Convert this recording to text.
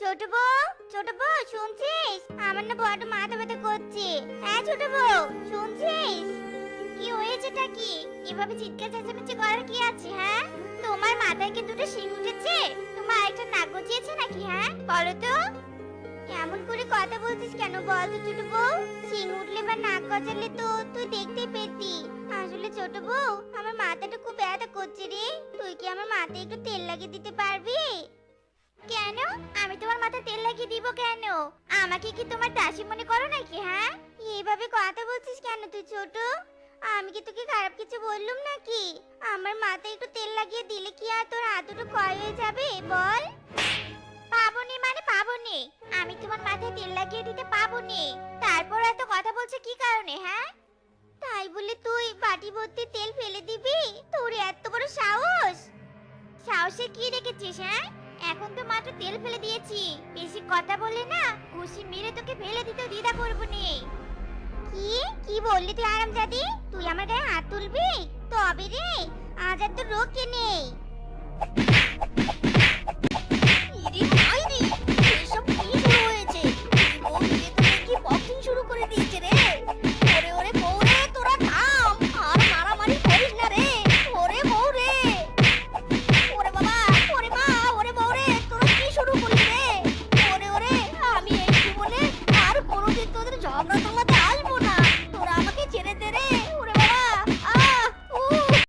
ছোট বউ ছোট বউ, শুনছিস? আমার না বড় মাথা ব্যথা করছে। হ্যাঁ ছোট বউ, শুনছিস? কি হয়েছেটা কি? এভাবে চিৎকার চেঁচামেচি করার কি আছে হ্যাঁ? তোমার মাথায় কি দুটো শিং উঠেছে? তোমার একটা নাক গজিয়েছে নাকি হ্যাঁ? বলো তো। এমন করে কথা বলছিস কেন? বল তো, ছোট বউ। শিং উঠলে বা নাক গজালে তো তুই দেখতে পেতি। আসলে ছোট বউ মাথাটা খুব ব্যথা করছে রে। তুই কি আমার মাথায় একটু তেল লাগিয়ে দিতে পারবি? কেন? আমি তোমার মাথায় তেল লাগিয়ে দিব কেন? আমাকে কি তোমার দাসী মনে করো নাকি হ্যাঁ? এইভাবে কথা বলছিস কেন তুই ছোট? আমি কি তোকে খারাপ কিছু বললুম নাকি? আমার মাথায় একটু তেল লাগিয়ে দিলে কি আর তোর হাত দুটো ক্ষয় হয়ে যাবে? বল। পাবনি মানে পাবনি। আমি তোমার মাথায় তেল লাগিয়ে দিতে পাবনি। তারপর এত কথা বলছে কি কারণে হ্যাঁ? তাই বলে তুই বাটি ভর্তি তেল ফেলে দিবি সাহসে কি রেখেছিস হ্যাঁ? এখন তো মাত্র তেল ফেলে দিয়েছি। বেশি কথা বলে না, ঘুষি মেরে তোকে ফেলে দিতে দিদা করব নে। কি? কি বললি তুই আরাম যাবি তুই আমার গায়ে হাত তুলবি? তবে রে, আজ আর তো রোগ কে নেই।